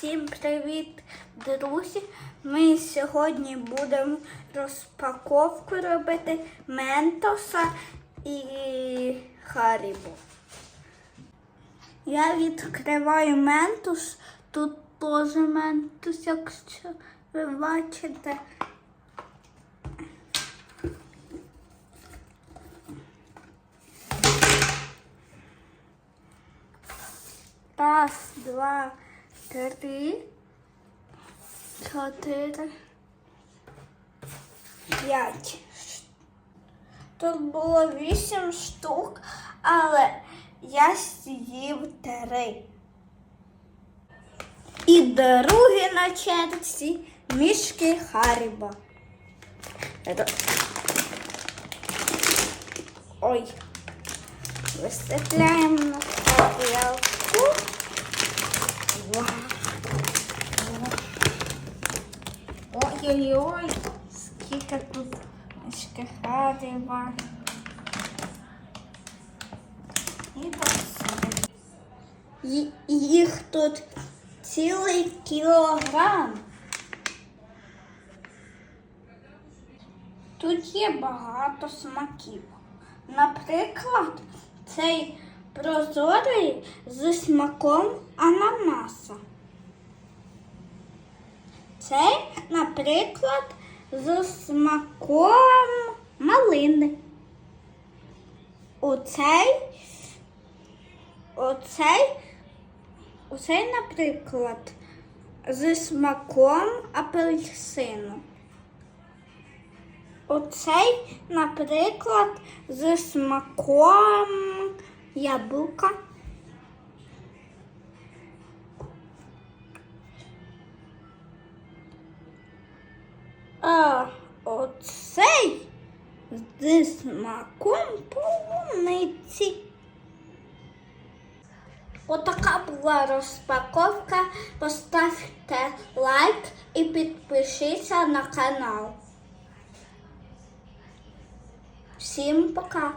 Всім привіт, друзі! Ми сьогодні будемо розпаковку робити Ментоса і Харібо. Я відкриваю Ментос. Тут теж Ментос, якщо ви бачите. Раз, два, три, чотири, п'ять. Тут було вісім штук, але я з'їв три. І друге на черзі мішки Харіба. Ой. Висипляємо на тарілку. Вау. Ой-ой-ой, скільки тут мішки І посипаємо. Їх тут цілий кілограм. Тут є багато смаків. Наприклад, цей прозорий зі смаком ананаса. Цей, наприклад, з смаком малини. Оцей, оцей, оцей, наприклад, зі смаком апельсину. Оцей, наприклад, зі смаком яблука. А оцей зі смаком полуниці. Отака була розпаковка. Поставте лайк і підпишіться на канал. Всім пока!